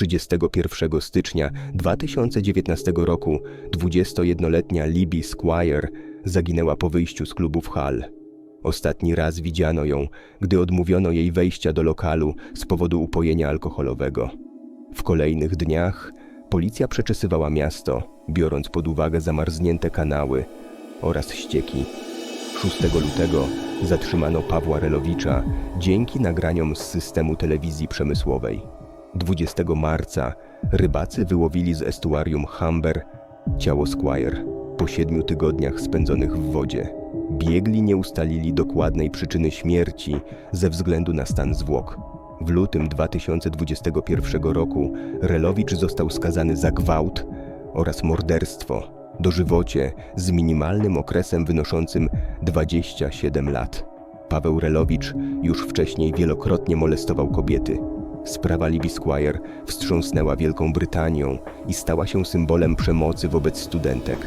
31 stycznia 2019 roku 21-letnia Libby Squire zaginęła po wyjściu z klubu w Hall. Ostatni raz widziano ją, gdy odmówiono jej wejścia do lokalu z powodu upojenia alkoholowego. W kolejnych dniach policja przeczesywała miasto, biorąc pod uwagę zamarznięte kanały oraz ścieki. 6 lutego zatrzymano Pawła Relowicza dzięki nagraniom z systemu telewizji przemysłowej. 20 marca rybacy wyłowili z estuarium Humber ciało Squire po siedmiu tygodniach spędzonych w wodzie. Biegli nie ustalili dokładnej przyczyny śmierci ze względu na stan zwłok. W lutym 2021 roku Relowicz został skazany za gwałt oraz morderstwo dożywocie z minimalnym okresem wynoszącym 27 lat. Paweł Relowicz już wcześniej wielokrotnie molestował kobiety. Sprawa Libby Squire wstrząsnęła Wielką Brytanią i stała się symbolem przemocy wobec studentek.